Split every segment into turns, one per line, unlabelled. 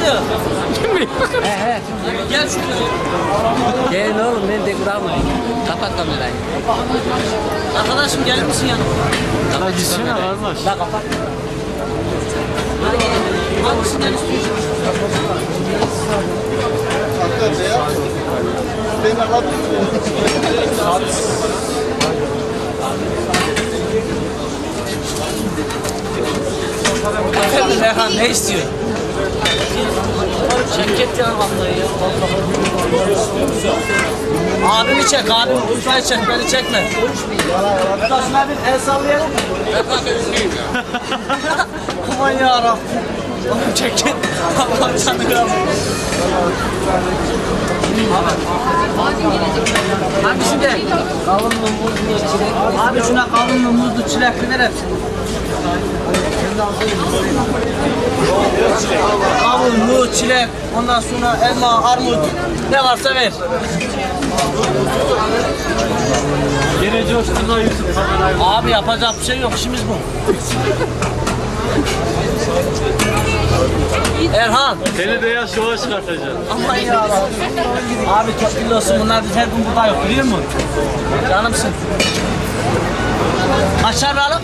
Açıldı.
He he.
Gel şuraya.
Gelin oğlum beni de kıramayın. Kapat kamerayı.
Arkadaşım gelir misin yanıma?
Kapat gitsene kardeş. La kapat.
Hangisinden istiyorsun? Efendim Erhan ne istiyor? Ceket ya vallahi ya. Abimi çek, abim Urfa'yı çek, beni çekme. Usta şuna bir el sallayalım. Aman yarabbim. Oğlum ceket. Allah canını kıramam. Hangisi de?
Kavun mu muz mu çilek mi?
Abi şuna kavunlu, muzlu, çilekli ver hepsini. Kavun, muz, çilek, ondan sonra elma, armut, ne varsa ver.
Yine lan Yusuf kamerayı.
Abi yapacak bir şey yok, işimiz bu. Erhan,
Seni beyaz şova çıkartacağım.
aman ya. Abi çok kilosun, bunlar biz her gün burada yok, biliyor musun? Canımsın. Kaçar alıp?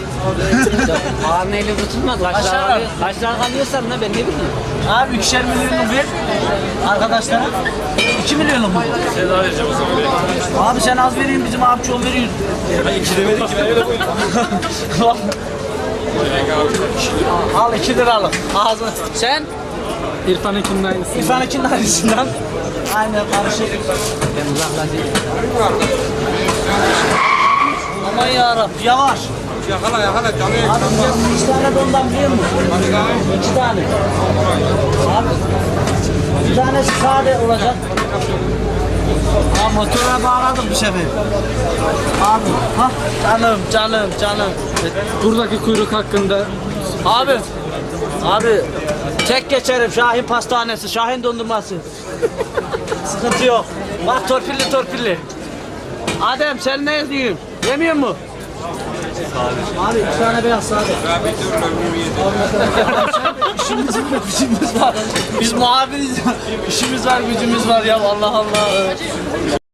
Ağırneyle tutulmaz.
Aşağı
Kaçlar
ver.
alıyor. Kaçlar kalıyorsan ne ben ne bileyim.
Abi ikişer milyonluk ver arkadaşlara. 2 milyonluk mu?
Seni arayacağım o zaman.
Abi sen az vereyim bizim abi çok veriyor.
İki demedik ki ben öyle koydum.
Al 2 liralık. Ağzı. Sen?
İrfan Ekin'in aynısı.
İrfan Ekin'in aynısından. Aynen karışık.
Ben uzaklaşayım.
Aman yarabbim yavaş.
Yakala yakala canı
Abi bize 3 tane de ondan biliyor musun? 2 tane. Abi bir tanesi sade olacak. Aa motora bağladım bir sefer. Abi ha canım canım canım.
Buradaki kuyruk hakkında
Abi. Abi. Tek geçerim Şahin Pastanesi, Şahin dondurması. Sıkıntı yok. Bak torpilli torpilli. Adem sen ne diyorsun? Yemiyor mu? Abi iki tane beyaz sade. işimiz var, gücümüz var. Biz muhabiriz. İşimiz var, gücümüz var ya Allah Allah.